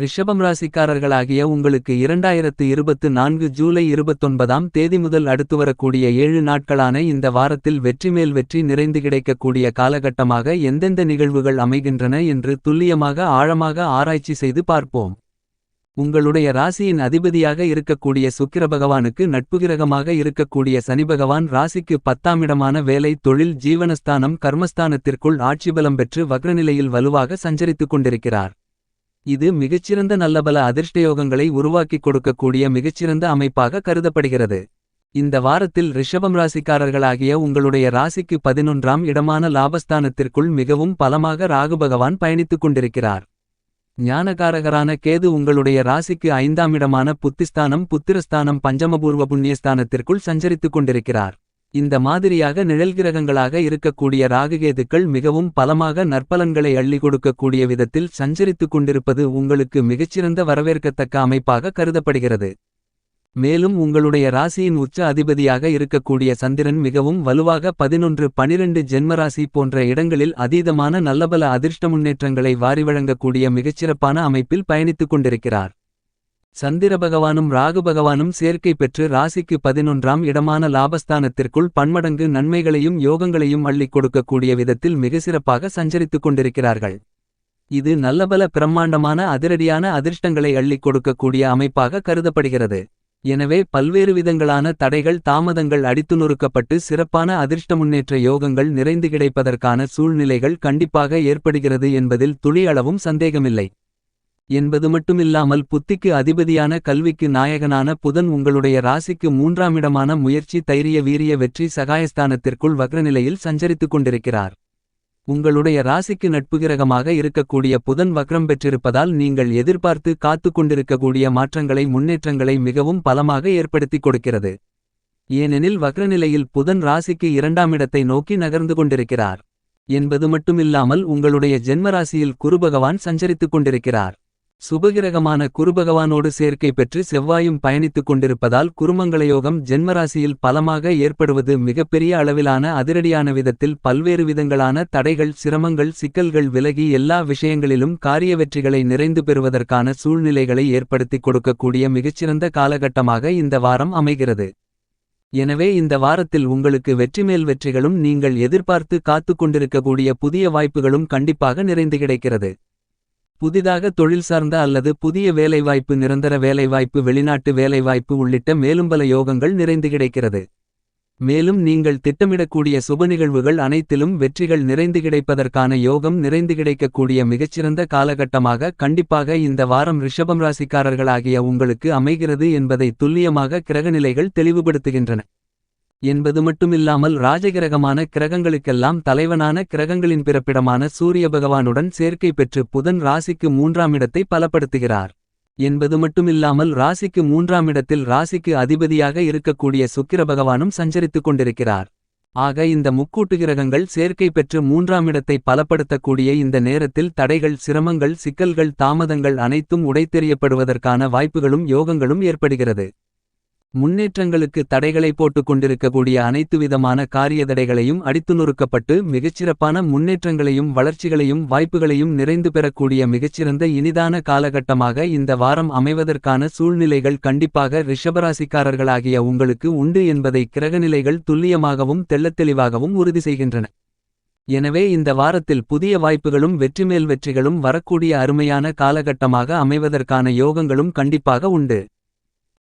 ரிஷபம் ராசிக்காரர்களாகிய உங்களுக்கு இரண்டாயிரத்து இருபத்து நான்கு ஜூலை இருபத்தொன்பதாம் தேதி முதல் அடுத்து வரக்கூடிய ஏழு நாட்களான இந்த வாரத்தில் வெற்றி மேல் வெற்றி நிறைந்து கிடைக்கக்கூடிய காலகட்டமாக எந்தெந்த நிகழ்வுகள் அமைகின்றன என்று துல்லியமாக ஆழமாக ஆராய்ச்சி செய்து பார்ப்போம். உங்களுடைய ராசியின் அதிபதியாக இருக்கக்கூடிய சுக்கிர பகவானுக்கு நட்புகிரகமாக இருக்கக்கூடிய சனி பகவான் ராசிக்கு பத்தாமிடமான வேலை தொழில் ஜீவனஸ்தானம் கர்மஸ்தானத்திற்குள் ஆட்சிபலம் பெற்று வக்ரநிலையில் வலுவாக சஞ்சரித்துக் கொண்டிருக்கிறார். இது மிகச்சிறந்த நல்லபல அதிர்ஷ்டயோகங்களை உருவாக்கிக் கொடுக்கக்கூடிய மிகச்சிறந்த அமைப்பாக கருதப்படுகிறது. இந்த வாரத்தில் ரிஷபம் ராசிக்காரர்களாகிய உங்களுடைய ராசிக்கு பதினொன்றாம் இடமான லாபஸ்தானத்திற்குள் மிகவும் பலமாக ராகு பகவான் பயணித்துக் கொண்டிருக்கிறார். ஞானகாரகரான கேது உங்களுடைய ராசிக்கு ஐந்தாம் இடமான புத்திஸ்தானம் புத்திரஸ்தானம் பஞ்சமபூர்வ புண்ணியஸ்தானத்திற்குள் சஞ்சரித்துக் கொண்டிருக்கிறார். இந்த மாதிரியாக நிழல்கிரகங்களாக இருக்கக்கூடிய ராகுகேதுக்கள் மிகவும் பலமாக நற்பலன்களை அள்ளி கொடுக்கக்கூடிய விதத்தில் சஞ்சரித்துக் கொண்டிருப்பது உங்களுக்கு மிகச்சிறந்த வரவேற்கத்தக்க அமைப்பாக கருதப்படுகிறது. மேலும் உங்களுடைய ராசியின் உச்ச அதிபதியாக இருக்கக்கூடிய சந்திரன் மிகவும் வலுவாக பதினொன்று பனிரெண்டு ஜென்மராசி போன்ற இடங்களில் அதீதமான நல்லபல அதிர்ஷ்ட முன்னேற்றங்களை வாரி வழங்கக்கூடிய மிகச்சிறப்பான அமைப்பில் பயணித்துக் கொண்டிருக்கிறார். சந்திர பகவானும் ராகு பகவானும் சேர்க்கை பெற்று ராசிக்கு பதினொன்றாம் இடமான லாபஸ்தானத்திற்குள் பன்மடங்கு நன்மைகளையும் யோகங்களையும் அள்ளிக் கொடுக்கக்கூடிய விதத்தில் மிக சிறப்பாக சஞ்சரித்துக் கொண்டிருக்கிறார்கள். இது நல்லபல பிரம்மாண்டமான அதிரடியான அதிர்ஷ்டங்களை அள்ளிக் கொடுக்கக்கூடிய அமைப்பாக கருதப்படுகிறது. எனவே பல்வேறு விதங்களான தடைகள் தாமதங்கள் அடித்து நொறுக்கப்பட்டு சிறப்பான அதிர்ஷ்ட முன்னேற்ற யோகங்கள் நிறைந்து கிடைப்பதற்கான சூழ்நிலைகள் கண்டிப்பாக ஏற்படுகிறது என்பதில் துளி அளவும் சந்தேகமில்லை. என்பது மட்டுமில்லாமல் புத்திக்கு அதிபதியான கல்விக்கு நாயகனான புதன் உங்களுடைய ராசிக்கு மூன்றாமிடமான முயற்சி தைரிய வீரிய வெற்றி சகாயஸ்தானத்திற்குள் வக்ரநிலையில் சஞ்சரித்துக் கொண்டிருக்கிறார். உங்களுடைய ராசிக்கு நட்புகிரகமாக இருக்கக்கூடிய புதன் வக்ரம் பெற்றிருப்பதால் நீங்கள் எதிர்பார்த்து காத்து கொண்டிருக்கக்கூடிய மாற்றங்களை முன்னேற்றங்களை மிகவும் பலமாக ஏற்படுத்திக் கொடுக்கிறது. ஏனெனில் வக்ரநிலையில் புதன் ராசிக்கு இரண்டாம் இடத்தை நோக்கி நகர்ந்து கொண்டிருக்கிறார். என்பது மட்டுமில்லாமல் உங்களுடைய ஜென்மராசியில் குருபகவான் சஞ்சரித்துக் கொண்டிருக்கிறார். சுபகிரகமான குருபகவானோடு சேர்க்கை பெற்று செவ்வாயும் பயணித்துக் கொண்டிருப்பதால் குருமங்களயோகம் ஜென்மராசியில் பலமாக ஏற்படுவது மிகப்பெரிய அளவிலான அதிரடியான விதத்தில் பல்வேறு விதங்களான தடைகள் சிரமங்கள் சிக்கல்கள் விலகி எல்லா விஷயங்களிலும் காரிய வெற்றிகளை நிறைந்து பெறுவதற்கான சூழ்நிலைகளை ஏற்படுத்திக் கொடுக்கக்கூடிய மிகச்சிறந்த காலகட்டமாக இந்த வாரம் அமைகிறது. எனவே இந்த வாரத்தில் உங்களுக்கு வெற்றிமேல் வெற்றிகளும் நீங்கள் எதிர்பார்த்து காத்துக் கொண்டிருக்கக்கூடிய புதிய வாய்ப்புகளும் கண்டிப்பாக நிறைந்து கிடைக்கிறது. புதிதாக தொழில் சார்ந்த அல்லது புதிய வேலைவாய்ப்பு நிரந்தர வேலைவாய்ப்பு வெளிநாட்டு வேலைவாய்ப்பு உள்ளிட்ட மேலும் பல யோகங்கள் நிறைந்து கிடைக்கிறது. மேலும் நீங்கள் திட்டமிடக்கூடிய சுப நிகழ்வுகள் அனைத்திலும் வெற்றிகள் நிறைந்து கிடைப்பதற்கான யோகம் நிறைந்து கிடைக்கக்கூடிய மிகச்சிறந்த காலகட்டமாக கண்டிப்பாக இந்த வாரம் ரிஷபம் ராசிக்காரர்களாகிய உங்களுக்கு அமைகிறது என்பதை துல்லியமாக கிரகநிலைகள் தெளிவுபடுத்துகின்றன. என்பது மட்டுமில்லாமல் ராஜகிரகமான கிரகங்களுக்கெல்லாம் தலைவனான கிரகங்களின் பிறப்பிடமான சூரிய பகவானுடன் சேர்க்கை பெற்று புதன் ராசிக்கு மூன்றாம் இடத்தை பலப்படுத்துகிறார். என்பது மட்டுமில்லாமல் ராசிக்கு மூன்றாம் இடத்தில் ராசிக்கு அதிபதியாக இருக்கக்கூடிய சுக்கிர பகவானும் சஞ்சரித்துக் கொண்டிருக்கிறார். ஆக இந்த முக்கூட்டு கிரகங்கள் சேர்க்கை பெற்று மூன்றாம் இடத்தை பலப்படுத்தக்கூடிய இந்த நேரத்தில் தடைகள் சிரமங்கள் சிக்கல்கள் தாமதங்கள் அனைத்தும் உடைத்தெறியப்படுவதற்கான வாய்ப்புகளும் யோகங்களும் ஏற்படுகிறது. முன்னேற்றங்களுக்கு தடைகளை போட்டுக் கொண்டிருக்கக்கூடிய அனைத்து விதமான காரிய தடைகளையும் அடித்து நொறுக்கப்பட்டு மிகச்சிறப்பான முன்னேற்றங்களையும் வளர்ச்சிகளையும் வாய்ப்புகளையும் நிறைந்து பெறக்கூடிய மிகச்சிறந்த இனிதான காலகட்டமாக இந்த வாரம் அமைவதற்கான சூழ்நிலைகள் கண்டிப்பாக ரிஷபராசிக்காரர்களாகிய உங்களுக்கு உண்டு என்பதை கிரகநிலைகள் துல்லியமாகவும் தெள்ளத்தெளிவாகவும் உறுதி செய்கின்றன. எனவே இந்த வாரத்தில் புதிய வாய்ப்புகளும் வெற்றிமேல் வெற்றிகளும் வரக்கூடிய அருமையான காலகட்டமாக அமைவதற்கான யோகங்களும் கண்டிப்பாக உண்டு.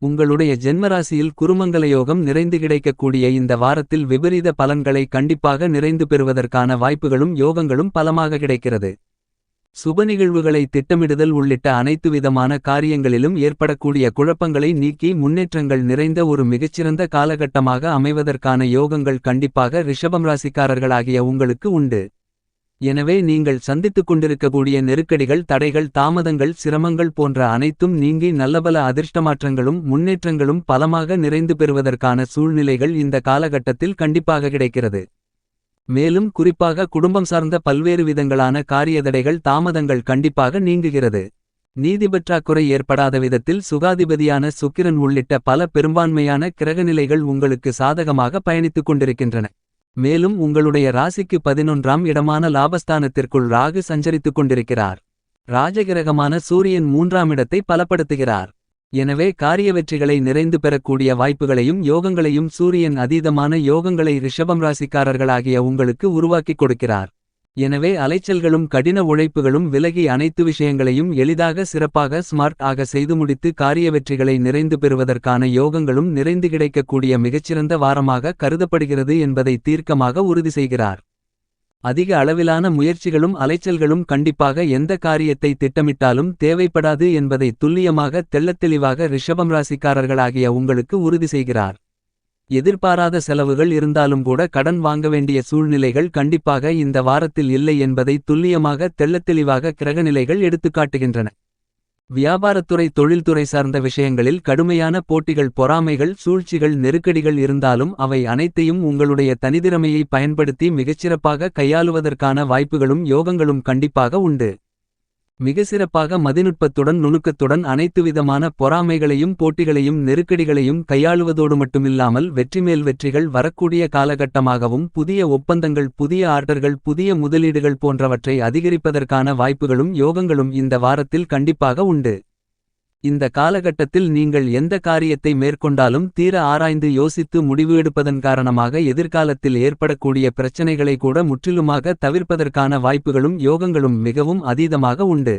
உங்களுடைய ஜென்மராசியில் குருமங்கல யோகம் நிறைந்து கிடைக்கக்கூடிய இந்த வாரத்தில் விபரீத பலன்களை கண்டிப்பாக நிறைந்து பெறுவதற்கான வாய்ப்புகளும் யோகங்களும் பலமாக கிடைக்கிறது. சுப நிகழ்வுகளை திட்டமிடுதல் உள்ளிட்ட அனைத்து விதமான காரியங்களிலும் ஏற்படக்கூடிய குழப்பங்களை நீக்கி முன்னேற்றங்கள் நிறைந்த ஒரு மிகச்சிறந்த காலகட்டமாக அமைவதற்கான யோகங்கள் கண்டிப்பாக ரிஷபம் ராசிக்காரர்களாகிய உங்களுக்கு உண்டு. எனவே நீங்கள் சந்தித்துக் கொண்டிருக்கக்கூடிய நெருக்கடிகள் தடைகள் தாமதங்கள் சிரமங்கள் போன்ற அனைத்தும் நீங்கி நல்லபல அதிர்ஷ்டமாற்றங்களும் முன்னேற்றங்களும் பலமாக நிறைந்து பெறுவதற்கான சூழ்நிலைகள் இந்த காலகட்டத்தில் கண்டிப்பாக கிடைக்கிறது. மேலும் குறிப்பாக குடும்பம் சார்ந்த பல்வேறு விதங்களான காரியதடைகள் தாமதங்கள் கண்டிப்பாக நீங்குகிறது. நீதிபற்றாக்குறை ஏற்படாத விதத்தில் சுகாதிபதியான சுக்கிரன் உள்ளிட்ட பல பெரும்பான்மையான கிரகநிலைகள் உங்களுக்கு சாதகமாக பயணித்துக் கொண்டிருக்கின்றன. மேலும் உங்களுடைய ராசிக்கு பதினொன்றாம் இடமான லாபஸ்தானத்திற்குள் ராகு சஞ்சரித்துக் கொண்டிருக்கிறார். ராஜகிரகமான சூரியன் மூன்றாம் இடத்தை பலப்படுத்துகிறார். எனவே காரிய வெற்றிகளை நிறைந்து பெறக்கூடிய வாய்ப்புகளையும் யோகங்களையும் சூரியன் அதீதமான யோகங்களை ரிஷபம் ராசிக்காரர்களாகிய உங்களுக்கு உருவாக்கிக் கொடுக்கிறார். எனவே அலைச்சல்களும் கடின உழைப்புகளும் விலகி அனைத்து விஷயங்களையும் எளிதாக சிறப்பாக ஸ்மார்ட் ஆக செய்து முடித்து காரிய வெற்றிகளை நிறைந்து பெறுவதற்கான யோகங்களும் நிறைந்து கிடைக்கக்கூடிய மிகச்சிறந்த வாரமாக கருதப்படுகிறது என்பதை தீர்க்கமாக உறுதி செய்கிறார். அதிக அளவிலான முயற்சிகளும் அலைச்சல்களும் கண்டிப்பாக எந்த காரியத்தை திட்டமிட்டாலும் தேவைப்படாது என்பதை துல்லியமாக தெள்ளத்தெளிவாக ரிஷபம் ராசிக்காரர்களாகிய உங்களுக்கு உறுதி செய்கிறார். எதிர்பாராத செலவுகள் இருந்தாலும் கூட கடன் வாங்க வேண்டிய சூழ்நிலைகள் கண்டிப்பாக இந்த வாரத்தில் இல்லை என்பதை துல்லியமாக தெள்ளத்தெளிவாக கிரகநிலைகள் எடுத்துக்காட்டுகின்றன வியாபாரத்துறை தொழில்துறை சார்ந்த விஷயங்களில் கடுமையான போட்டிகள் பொறாமைகள் சூழ்ச்சிகள் நெருக்கடிகள் இருந்தாலும் அவை அனைத்தையும் உங்களுடைய தனித்திறமையை பயன்படுத்தி மிகச்சிறப்பாக கையாளுவதற்கான வாய்ப்புகளும் யோகங்களும் கண்டிப்பாக உண்டு. மிக சிறப்பாக மதிநுட்பத்துடன் நுணுக்கத்துடன் அனைத்துவிதமான பொறாமைகளையும் போட்டிகளையும் நெருக்கடிகளையும் கையாளுவதோடு மட்டுமில்லாமல் வெற்றிமேல் வெற்றிகள் வரக்கூடிய காலகட்டமாகவும் புதிய ஒப்பந்தங்கள் புதிய ஆர்டர்கள் புதிய முதலீடுகள் போன்றவற்றை அதிகரிப்பதற்கான வாய்ப்புகளும் யோகங்களும் இந்த வாரத்தில் கண்டிப்பாக உண்டு. இந்த காலகட்டத்தில் நீங்கள் எந்த காரியத்தை மேற்கொண்டாலும் தீர ஆராய்ந்து யோசித்து முடிவு எடுப்பதன் காரணமாக எதிர்காலத்தில் ஏற்படக்கூடிய பிரச்சனைகளை கூட முற்றிலுமாக தவிர்ப்பதற்கான வாய்ப்புகளும் யோகங்களும் மிகவும் அதீதமாக உண்டு.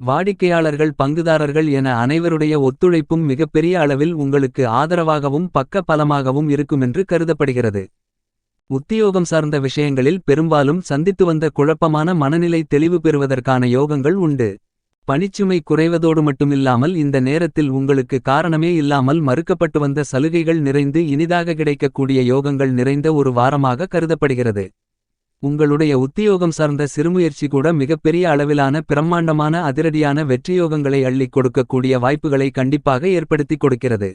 வாடிக்கையாளர்கள் பங்குதாரர்கள் என அனைவருடைய ஒத்துழைப்பும் மிகப்பெரிய அளவில் உங்களுக்கு ஆதரவாகவும் பக்க பலமாகவும் இருக்குமென்று கருதப்படுகிறது. உத்தியோகம் சார்ந்த விஷயங்களில் பெரும்பாலும் சந்தித்து வந்த குழப்பமான மனநிலை தெளிவு பெறுவதற்கான யோகங்கள் உண்டு. பணிச்சுமை குறைவதோடு மட்டுமில்லாமல் இந்த நேரத்தில் உங்களுக்கு காரணமே இல்லாமல் மறுக்கப்பட்டு வந்த சலுகைகள் நிறைந்து இனிதாக கிடைக்கக்கூடிய யோகங்கள் நிறைந்த ஒரு வாரமாக கருதப்படுகிறது. உங்களுடைய உத்தியோகம் சார்ந்த சிறுமுயற்சி கூட மிகப்பெரிய அளவிலான பிரம்மாண்டமான அதிரடியான வெற்றியோகங்களை அள்ளிக் கொடுக்கக்கூடிய வாய்ப்புகளை கண்டிப்பாக ஏற்படுத்திக் கொடுக்கிறது.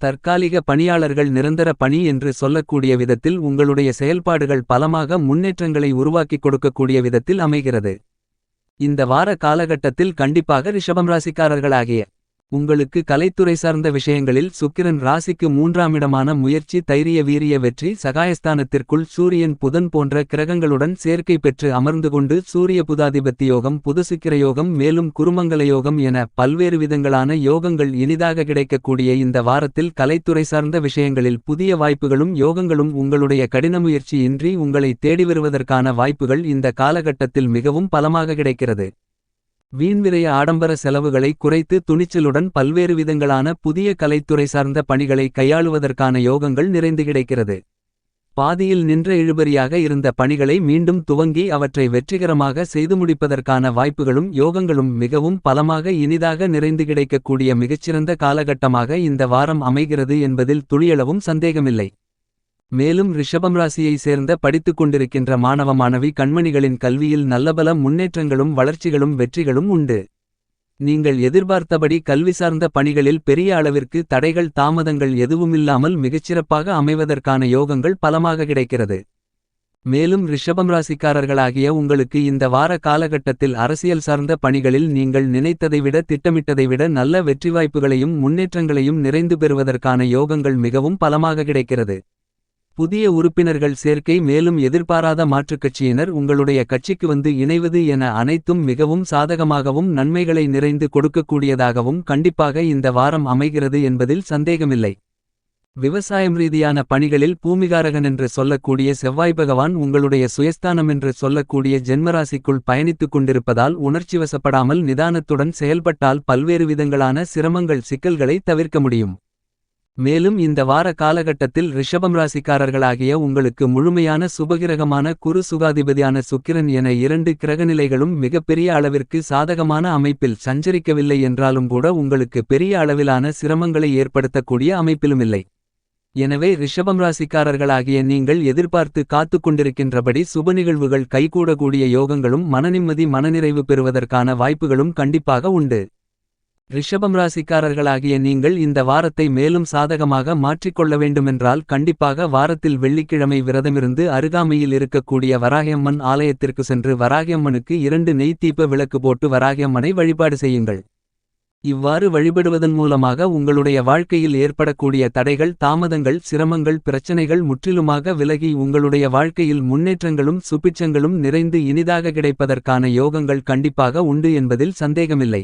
தற்காலிக பணியாளர்கள் நிரந்தர பணி என்று சொல்லக்கூடிய விதத்தில் உங்களுடைய செயல்பாடுகள் பலமாக முன்னேற்றங்களை உருவாக்கிக் கொடுக்கக்கூடிய விதத்தில் அமைகிறது. இந்த வார காலகட்டத்தில் கண்டிப்பாக ரிஷபம் ராசிக்காரர்களாகிய உங்களுக்கு கலைத்துறை சார்ந்த விஷயங்களில் சுக்கிரன் ராசிக்கு மூன்றாம் இடமான முயற்சி தைரிய வீரிய வெற்றி சகாயஸ்தானத்திற்குள் சூரியன் புதன் போன்ற கிரகங்களுடன் சேர்க்கை பெற்று அமர்ந்து கொண்டு சூரிய புதாதிபத்தி யோகம் புதுசுக்கிர யோகம் மேலும் குருமங்கல யோகம் என பல்வேறு விதங்களான யோகங்கள் இனிதாக கிடைக்கக்கூடிய இந்த வாரத்தில் கலைத்துறை சார்ந்த விஷயங்களில் புதிய வாய்ப்புகளும் யோகங்களும் உங்களுடைய கடின முயற்சி இன்றி உங்களை தேடி வருவதற்கான வாய்ப்புகள் இந்த காலகட்டத்தில் மிகவும் பலமாக கிடைக்கிறது. வீண்விரைய ஆடம்பர செலவுகளை குறைத்து துணிச்சலுடன் பல்வேறு விதங்களான புதிய கலைத்துறை சார்ந்த பணிகளை கையாளுவதற்கான யோகங்கள் நிறைந்து கிடைக்கிறது. பாதியில் நின்ற இழுபறியாக இருந்த பணிகளை மீண்டும் துவங்கி அவற்றை வெற்றிகரமாக செய்து முடிப்பதற்கான வாய்ப்புகளும் யோகங்களும் மிகவும் பலமாக இனிதாக நிறைந்து கிடைக்கக்கூடிய மிகச்சிறந்த காலகட்டமாக இந்த வாரம் அமைகிறது என்பதில் துளியளவும் சந்தேகமில்லை. மேலும் ரிஷபம் ராசியை சேர்ந்த படித்துக் கொண்டிருக்கின்ற மாணவ மாணவி கண்மணிகளின் கல்வியில் நல்லபல முன்னேற்றங்களும் வளர்ச்சிகளும் வெற்றிகளும் உண்டு. நீங்கள் எதிர்பார்த்தபடி கல்வி சார்ந்த பணிகளில் பெரிய அளவிற்கு தடைகள் தாமதங்கள் எதுவுமில்லாமல் மிகச்சிறப்பாக அமைவதற்கான யோகங்கள் பலமாக கிடைக்கிறது. மேலும் ரிஷபம் ராசிக்காரர்களாகிய உங்களுக்கு இந்த வார காலகட்டத்தில் அரசியல் சார்ந்த பணிகளில் நீங்கள் நினைத்ததை விட திட்டமிட்டதை விட நல்ல வெற்றி வாய்ப்புகளையும் முன்னேற்றங்களையும் நிறைந்து பெறுவதற்கான யோகங்கள் மிகவும் பலமாக கிடைக்கிறது. புதிய உறுப்பினர்கள் சேர்க்கை மேலும் எதிர்பாராத மாற்றுக் கட்சியினர் உங்களுடைய கட்சிக்கு வந்து இணைவது என அனைத்தும் மிகவும் சாதகமாகவும் நன்மைகளை நிறைந்து கொடுக்கக்கூடியதாகவும் கண்டிப்பாக இந்த வாரம் அமைகிறது என்பதில் சந்தேகமில்லை. விவசாயம் ரீதியான பணிகளில் பூமிகாரகன் என்று சொல்லக்கூடிய செவ்வாய் பகவான் உங்களுடைய சுயஸ்தானம் என்று சொல்லக்கூடிய ஜென்மராசிக்குள் பயணித்துக் கொண்டிருப்பதால் உணர்ச்சிவசப்படாமல் நிதானத்துடன் செயல்பட்டால் பல்வேறு விதங்களான சிரமங்கள் சிக்கல்களை தவிர்க்க முடியும். மேலும் இந்த வார காலகட்டத்தில் ரிஷபம் ராசிக்காரர்களாகிய உங்களுக்கு முழுமையான சுபகிரகமான குரு சுகாதிபதியான சுக்கிரன் என இரண்டு கிரகநிலைகளும் மிகப்பெரிய அளவிற்கு சாதகமான அமைப்பில் சஞ்சரிக்கவில்லை என்றாலும் கூட உங்களுக்கு பெரிய அளவிலான சிரமங்களை ஏற்படுத்தக்கூடிய அமைப்பிலுமில்லை எனவே ரிஷபம் ராசிக்காரர்களாகிய நீங்கள் எதிர்பார்த்து காத்துக் கொண்டிருக்கின்றபடி சுப நிகழ்வுகள் கைகூடக்கூடிய யோகங்களும் மனநிம்மதி மனநிறைவு பெறுவதற்கான வாய்ப்புகளும் கண்டிப்பாக உண்டு. ரிஷபம் ராசிக்காரர்களாகிய நீங்கள் இந்த வாரத்தை மேலும் சாதகமாக மாற்றிக்கொள்ள வேண்டுமென்றால் கண்டிப்பாக வாரத்தில் வெள்ளிக்கிழமை விரதமிருந்து அருகாமையில் இருக்கக்கூடிய வராகியம்மன் ஆலயத்திற்கு சென்று வராகியம்மனுக்கு இரண்டு நெய்த்தீப்ப விளக்கு போட்டு வராகியம்மனை வழிபாடு செய்யுங்கள். இவ்வாறு வழிபடுவதன் மூலமாக உங்களுடைய வாழ்க்கையில் ஏற்படக்கூடிய தடைகள் தாமதங்கள் சிரமங்கள் பிரச்சனைகள் முற்றிலுமாக விலகி உங்களுடைய வாழ்க்கையில் முன்னேற்றங்களும் சுபிட்சங்களும் நிறைந்து இனிதாக கிடைப்பதற்கான யோகங்கள் கண்டிப்பாக உண்டு என்பதில் சந்தேகமில்லை.